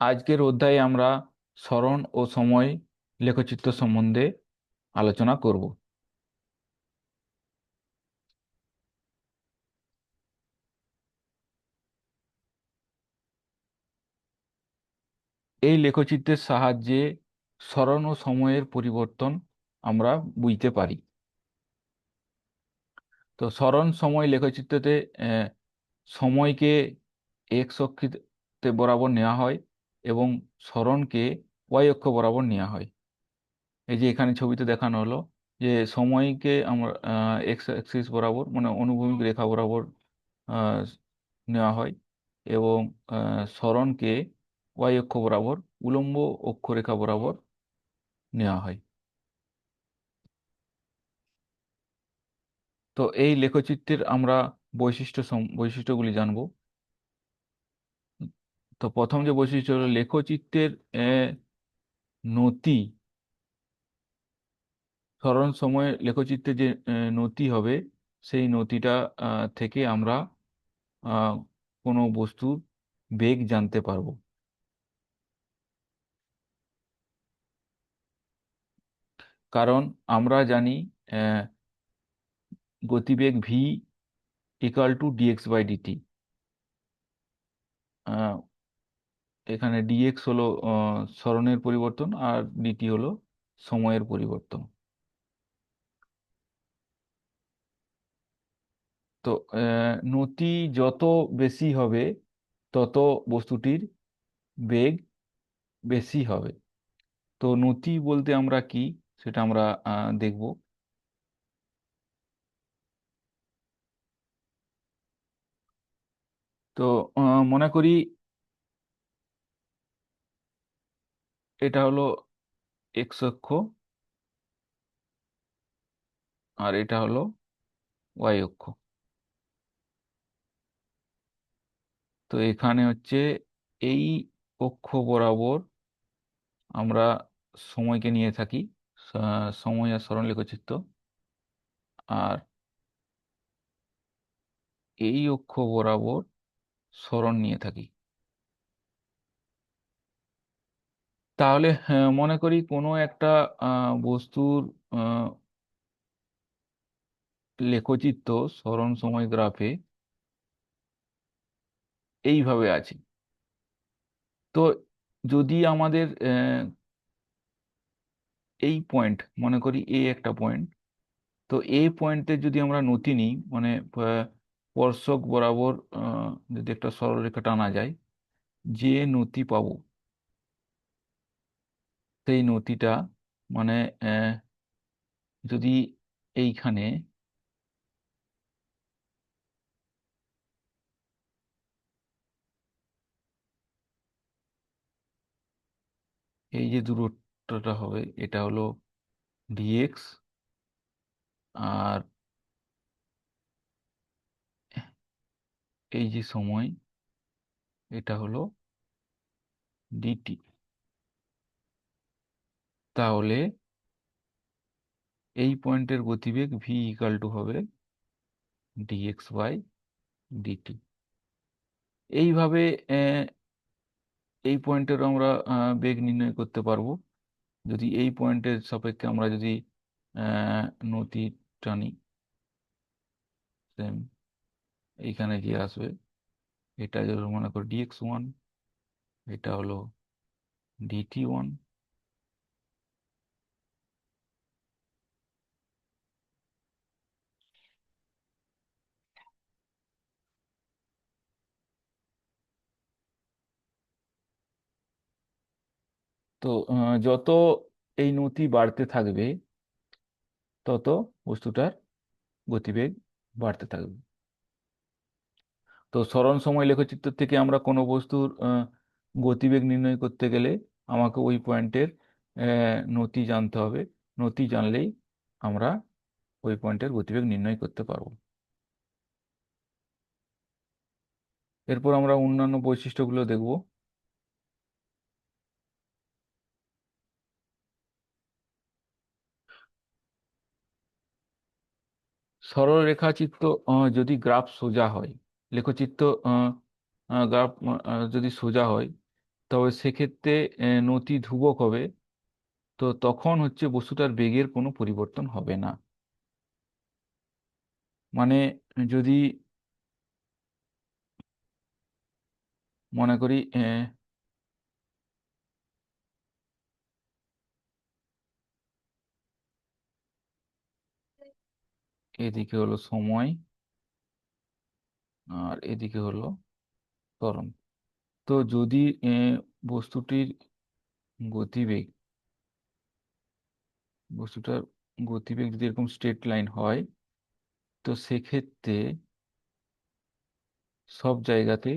আজকের অধ্যায়ে আমরা স্মরণ ও সময় লেখচিত্র সম্বন্ধে আলোচনা করব। এই লেখচিত্রের সাহায্যে স্মরণ ও সময়ের পরিবর্তন আমরা বুঝতে পারি। তো স্মরণ, সময় লেখচিত্রতে সময়কে এক্স অক্ষতে বরাবর নেওয়া হয় এবং স্মরণকে ওয়াই অক্ষ বরাবর নেওয়া হয়। এই যে এখানে ছবিতে দেখানো হলো যে সময়কে আমরা এক্স অ্যাক্সিস বরাবর মানে অনুভূমিক রেখা বরাবর নেওয়া হয় এবং স্মরণকে ওয়াই অক্ষ বরাবর, উলম্ব অক্ষরেখা বরাবর নেওয়া হয়। তো এই লেখচিত্রের আমরা বৈশিষ্ট্য বৈশিষ্ট্যগুলি জানব। তো প্রথম যে বৈশিষ্ট্য হলো লেখচিত্রের নতি। স্মরণ সময়ে লেখচিত্রে যে নতি হবে, সেই নতিটা থেকে আমরা কোনো বস্তুর বেগ জানতে পারব। কারণ আমরা জানি গতিবেগ v equal to dx by dt এখানে ডিএক্স হলো স্মরণের পরিবর্তন আর ডিটি হলো সময়ের পরিবর্তন। তো নতি যত বেশি হবে, তত বস্তুটির বেগ বেশি হবে। তো নতি বলতে আমরা কি, সেটা আমরা দেখব। তো মনে করি এটা হলো এক্স অক্ষ আর এটা হলো ওয়াই অক্ষ। তো এখানে হচ্ছে এই অক্ষ বরাবর আমরা সময়কে নিয়ে থাকি। সময় আর স্মরণ লেখচিত্র। আর এই অক্ষ বরাবর স্মরণ নিয়ে থাকি। তাহলে হ্যাঁ, মনে করি কোনো একটা বস্তুর লেখচিত্র স্মরণ সময় গ্রাফে এইভাবে আছে। তো যদি আমাদের এই পয়েন্ট মনে করি এ একটা পয়েন্ট তো এই পয়েন্টে যদি আমরা নতি নিই মানে স্পর্শক বরাবর যদি একটা সরলরেখা টানা যায়, যে নতি পাব, সেই নতিটা মানে যদি এইখানে এই যে দূরত্বটা হবে, এটা হলো ডিএক্স আর এই যে সময়, এটা হলো ডিটি তাহলে এই পয়েন্টের গতিবেগ ভি ইকাল টু হবে ডিএক্স বাই ডিটি এইভাবে এই পয়েন্টের আমরা বেগ নির্ণয় করতে পারব। যদি এই পয়েন্টের সাপেক্ষে আমরা যদি নতি টানি সেম এইখানে যে আসবে। এটা যদি মনে করি ডিএক্স ওয়ান এটা হলো ডিটি ওয়ান তো যত এই নতি বাড়তে থাকবে, তত বস্তুটার গতিবেগ বাড়তে থাকবে। তো স্মরণ সময় লেখচিত্র থেকে আমরা কোনো বস্তুর গতিবেগ নির্ণয় করতে গেলে আমাকে ওই পয়েন্টের নতি জানতে হবে। নতি জানলেই আমরা ওই পয়েন্টের গতিবেগ নির্ণয় করতে পারব। এরপর আমরা অন্যান্য বৈশিষ্ট্যগুলো দেখব। সরল রেখাচিত্র যদি গ্রাফ সোজা হয় লেখচিত্র গ্রাফ যদি সোজা হয়, তবে সেক্ষেত্রে নতি ধ্রুবক হবে, তো তখন হচ্ছে বস্তুটার বেগের কোনো পরিবর্তন হবে না। মানে যদি মনে করি এদিকে হলো সময়। আর এদিকে হলো ত্বরণ। তো যদি বস্তুটির গতিবেগ, বস্তুটার গতিবেগ যদি এরকম স্ট্রেট লাইন হয়, তো সেক্ষেত্রে সব জায়গাতে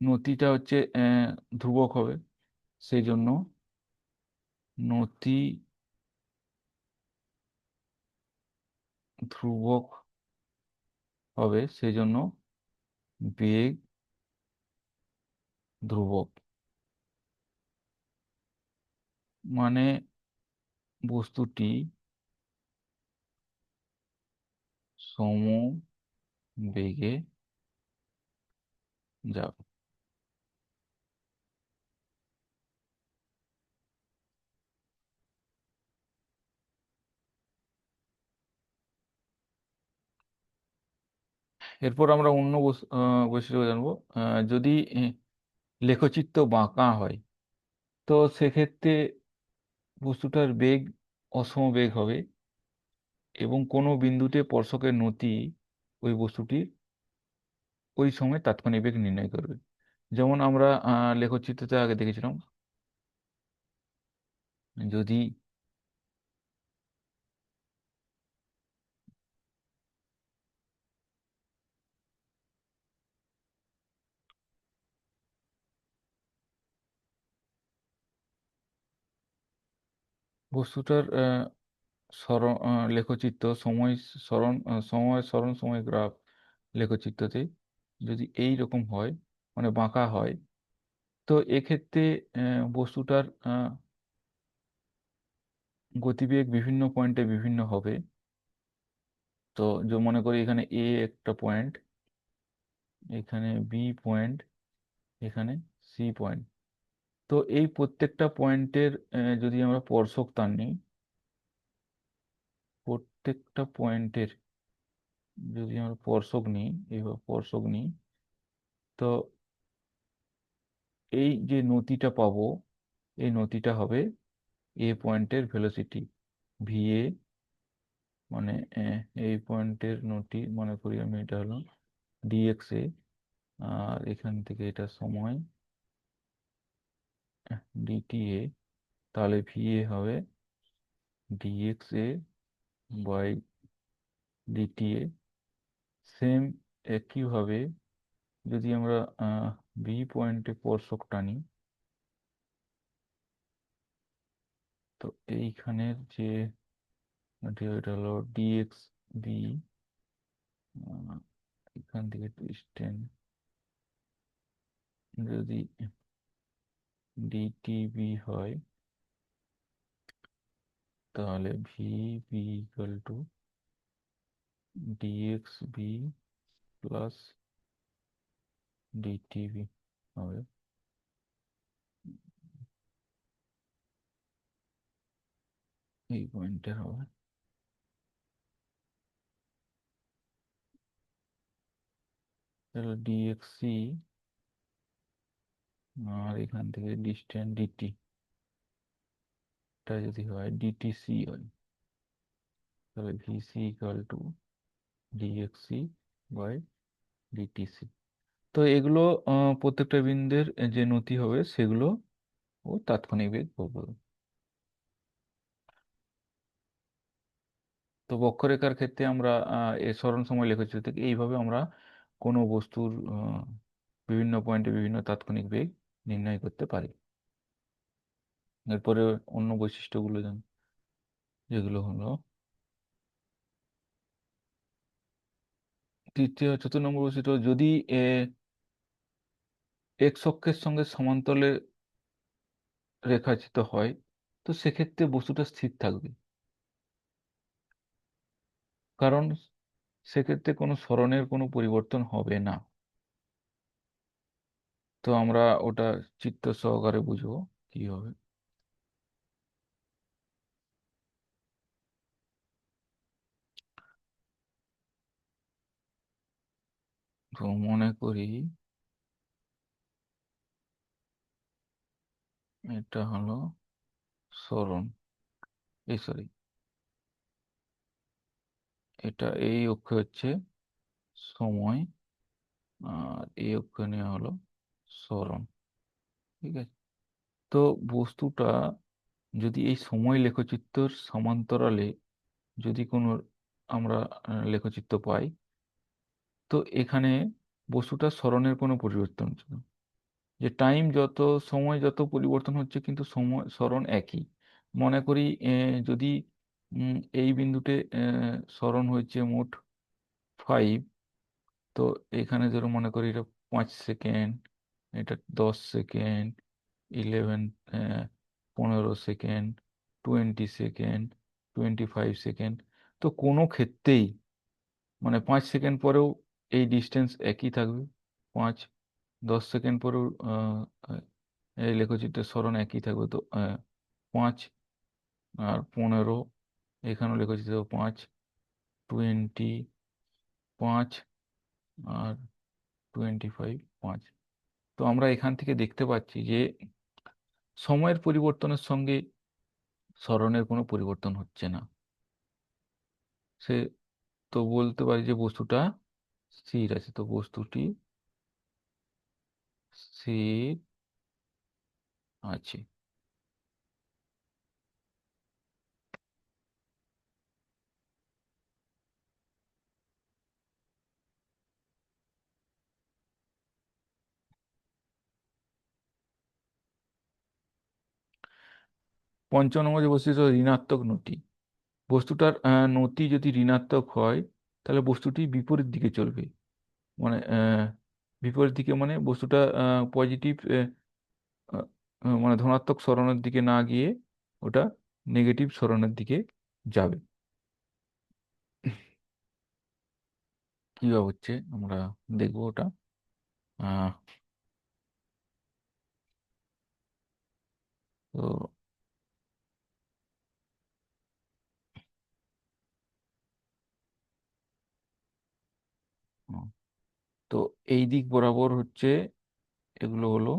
নতিটা হচ্ছে ধ্রুবক হবে। সেই জন্য নতি ধ্রুবক হবে সেই জন্য বেগ ধ্রুবক। মানে বস্তুটি সম বেগে যাবে। এরপর আমরা অন্য বৈশিষ্ট্য জানব। যদি লেখচিত্র বাঁকা হয়, তো সেক্ষেত্রে বস্তুটার বেগ অসমবেগ হবে এবং কোনো বিন্দুতে স্পর্শকের নতি ওই বস্তুটির ওই সময় তাৎক্ষণিক বেগ নির্ণয় করবে। যেমন আমরা লেখচিত্রতে আগে দেখেছিলাম। যদি বস্তুটার আহ, লেখচিত্র সময় স্মরণ সময় স্মরণ সময় গ্রাফ লেখচিত্রতে যদি এই রকম হয় মানে বাঁকা হয় তো এক্ষেত্রে বস্তুটার গতিবেগ বিভিন্ন পয়েন্টে বিভিন্ন হবে। তো যে মনে করি এখানে এ একটা পয়েন্ট এখানে বি পয়েন্ট এখানে সি পয়েন্ট। তো এই প্রত্যেকটা পয়েন্টের যদি আমরা স্পর্শক তার নিই, প্রত্যেকটা পয়েন্টের যদি আমরা স্পর্শক নিই এইভাবে স্পর্শক নিই, তো এই যে নতিটা পাবো, এই নতিটা হবে এ পয়েন্টের ভেলোসিটি ভি এ মানে এই পয়েন্টের নতি, মনে করি আমি এটা হলো ডিএক্স এ আর এখান থেকে এটা সময় ডিটি এ তাহলে ভি এ হবে dx A by dt A same একইভাবে যদি আমরা বি পয়েন্টে স্পর্শক টানি, তো এইখানের যে এটা হলো ডিএক্স বি এখান থেকে ডিস্টেন্স যদি ডিটিবি হয়, তাহলে v B equal to dx B plus dtB হবে। এই পয়েন্টে হবে। তাহলে ডিএক্সি আর এখান থেকে ডিস্টেন্স ডিটি এটা যদি হয় ডিটিসি হয়, তাহলে vC equal to dxC by dtC তো এগুলো প্রত্যেকটা বিন্দুর যে নতি হবে সেগুলো ও তাৎক্ষণিক বেগ বলব তো বক্ররেখার ক্ষেত্রে আমরা সরণ সময় থেকে এইভাবে আমরা কোনো বস্তুর বিভিন্ন পয়েন্টে বিভিন্ন তাৎক্ষণিক বেগ নির্ণয় করতে পারি। এরপরে অন্য বৈশিষ্ট্যগুলো যেন যেগুলো হলো তৃতীয়, চতুর্থ নম্বর বৈশিষ্ট্য যদি এক্স অক্ষের সঙ্গে সমান্তরালে রেখাচিত হয়, তো সেক্ষেত্রে বস্তুটা স্থির থাকবে। কারণ সেক্ষেত্রে কোনো স্মরণের কোনো পরিবর্তন হবে না। তো আমরা ওটা চিত্ত সহকারে বুঝব কি হবে। তো মনে করি এটা হলো সরণ। এই সরি, এটা এই অক্ষ হচ্ছে সময়, আর এই অক্ষ নেওয়া হলো সরণ, ঠিক আছে? তো বস্তুটা যদি এই সময় লেখচিত্রর সমান্তরালে যদি কোনো আমরা লেখচিত্র পাই, তো এখানে বস্তুটা সরণের কোনো পরিবর্তন হচ্ছে না। যে টাইম যত, সময় যত পরিবর্তন হচ্ছে কিন্তু সময়, সরণ একই। মনে করি যদি এই বিন্দুতে সরণ হয়েছে মোট ফাইভ তো এখানে ধরো মনে করি এটা পাঁচ সেকেন্ড এটা দশ সেকেন্ড, ইলেভেন পনেরো second, twenty second, twenty five second. তো কোনো ক্ষেত্রেই মানে পাঁচ সেকেন্ড পরেও এই ডিস্টেন্স একই থাকবে। পাঁচ, দশ সেকেন্ড পরেও এই লেখচিত্রের স্মরণ একই থাকবে। তো পাঁচ আর পনেরো, এখানেও লেখচিত্র পাঁচ, টোয়েন্টি পাঁচ আর টোয়েন্টি ফাইভ পাঁচ। তো আমরা এখান থেকে দেখতে পাচ্ছি যে সময়ের পরিবর্তনের সঙ্গে স্মরণের কোনো পরিবর্তন হচ্ছে না। সে তো বলতে পারি যে বস্তুটা স্থির আছে। তো বস্তুটি স্থির আছে। পঞ্চম নম্বর ঋণাত্মক নতি বস্তুটার নতি যদি ঋণাত্মক হয়, তাহলে বস্তুটি বিপরীত দিকে চলবে। মানে বিপরীত দিকে মানে বস্তুটা পজিটিভ মানে ধনাত্মক সরণের দিকে না গিয়ে ওটা নেগেটিভ সরণের দিকে যাবে। কীভাবে হচ্ছে? আমরা দেখব ওটা। তো এই দিক বরাবর হচ্ছে এগুলো হলো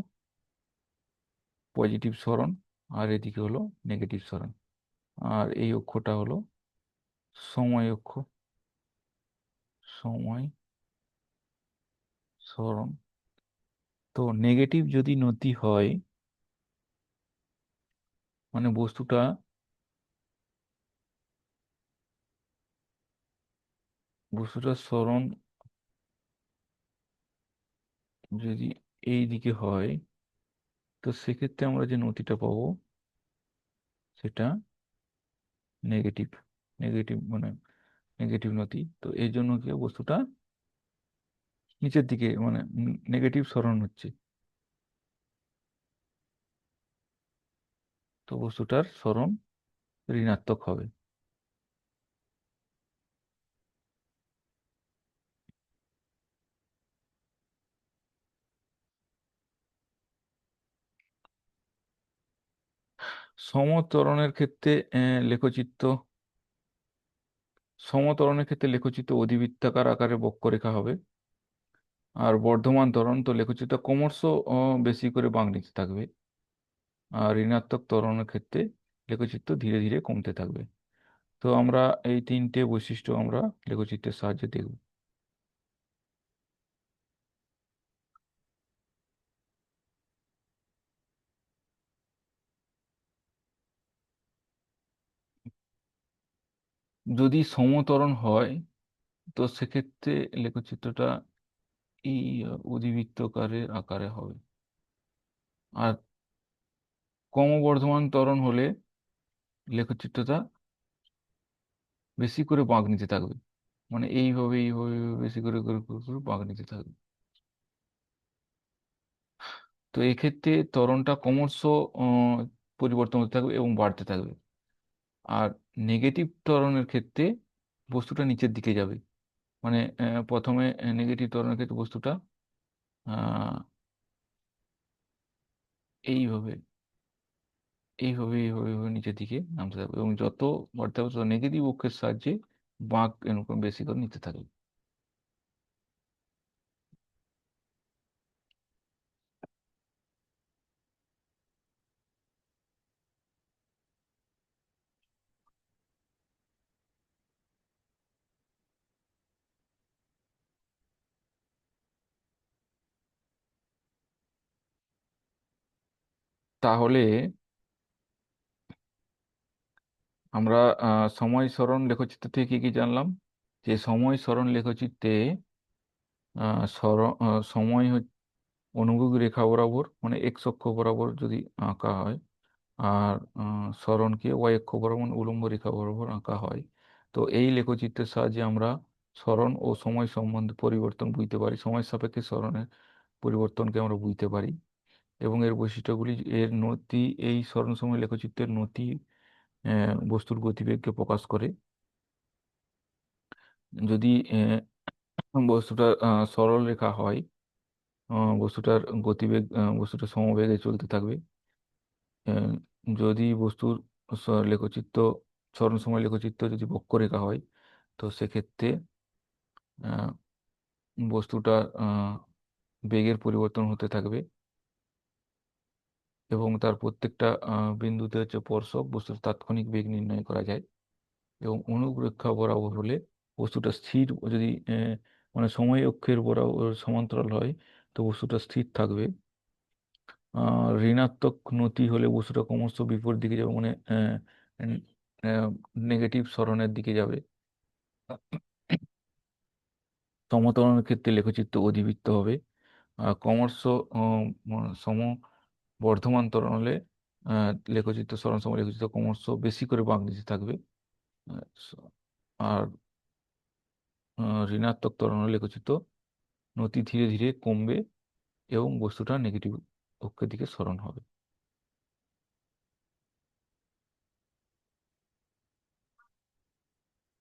পজিটিভ সরণ আর এদিকে হলো নেগেটিভ সরণ। আর এই অক্ষটা হলো সময় অক্ষ। সময় সরণ। তো নেগেটিভ যদি নতি হয় মানে বস্তুটা বস্তুটার সরণ যদি এই দিকে হয়, তো সেক্ষেত্রে আমরা যে নতিটা পাবো, সেটা নেগেটিভ নেগেটিভ মানে নেগেটিভ নতি তো এই জন্য কি বস্তুটা নিচের দিকে মানে নেগেটিভ সরণ হচ্ছে। তো বস্তুটার সরণ ঋণাত্মক হবে। সমত্বরণের ক্ষেত্রে লেখচিত্র সমতরণের ক্ষেত্রে লেখচিত্র অধিবৃত্তাকার আকারে বক্ররেখা হবে। আর বর্ধমান ত্বরণ তো লেখচিত্র ক্রমশ বেশি করে বাঁক নিতে থাকবে। আর ঋণাত্মক ত্বরণের ক্ষেত্রে লেখচিত্র ধীরে ধীরে কমতে থাকবে। তো আমরা এই তিনটে বৈশিষ্ট্য আমরা লেখচিত্রের সাহায্যে দেখব। যদি সমতরণ হয়, তো সেক্ষেত্রে লেখচিত্রটা এই অধিবৃত্তাকারের আকারে হবে। আর ক্রমবর্ধমান ত্বরণ হলে লেখচিত্রটা বেশি করে বাঁক নিতে থাকবে। মানে এইভাবে এইভাবে বেশি করে করে করে করে বাঁক নিতে থাকবে। তো এক্ষেত্রে ত্বরণটা ক্রমশ পরিবর্তন হতে থাকবে এবং বাড়তে থাকবে। আর নেগেটিভ ত্বরণের ক্ষেত্রে বস্তুটা নিচের দিকে যাবে। মানে প্রথমে নেগেটিভ ত্বরণের ক্ষেত্রে বস্তুটা এইভাবে এইভাবে এইভাবে এইভাবে নিচের দিকে নামতে থাকবে। এবং যত বাড়তে হবে তত নেগেটিভ অক্ষের সাহায্যে বাঁক এরকম বেশি করে নিতে থাকবে। তাহলে আমরা সময় স্মরণ লেখচিত্র থেকে কি কি জানলাম? যে সময় স্মরণ লেখচিত্রে আহ, সময় অনুভূমিক রেখা বরাবর মানে এক্স অক্ষ বরাবর যদি আঁকা হয় আর স্মরণকে ওয়াই অক্ষ বরাবর মানে উলম্ব রেখা বরাবর আঁকা হয় তো এই লেখচিত্রের সাহায্যে আমরা স্মরণ ও সময় সম্বন্ধে পরিবর্তন বুঝতে পারি সময় সাপেক্ষে স্মরণের পরিবর্তনকে আমরা বুঝতে পারি। এবং এর বৈশিষ্ট্যগুলি এর নতি এই সরণ সময় লেখচিত্রের নতি বস্তুর গতিবেগকে প্রকাশ করে। যদি বস্তুটা সরল রেখা হয় বস্তুটার গতিবেগ বস্তুটা সমবেগে চলতে থাকবে। যদি বস্তুর লেখচিত্র সরণ সময় লেখচিত্র যদি বক্ররেখা হয়, তো সেক্ষেত্রে বস্তুটা বেগের পরিবর্তন হতে থাকবে। এবং তার প্রত্যেকটা বিন্দুতে হচ্ছে স্পর্শক বস্তুর তাৎক্ষণিক বেগ নির্ণয় করা যায় এবং অনুরেখা বরাবর হলে বস্তুটা স্থির যদি মানে সময় অক্ষের বরাবর সমান্তরাল হয় তো বস্তুটা স্থির থাকবে। ঋণাত্মক নতি হলে বস্তুটা ক্রমশ বিপরীত দিকে যাবে মানে নেগেটিভ সরণের দিকে যাবে। সমতলের ক্ষেত্রে লেখচিত্র অধিবৃত্ত হবে। ক্রমশ সম বর্ধমান তরণলে লেখচিত্র সরণ সময় লেখচিত্র ক্রমশ বেশি করে বাংলাদেশে থাকবে। আর ঋণাত্মক তরণ হলে লেখচিত্র নতি ধীরে ধীরে কমবে এবং বস্তুটা নেগেটিভ পক্ষের দিকে স্মরণ হবে।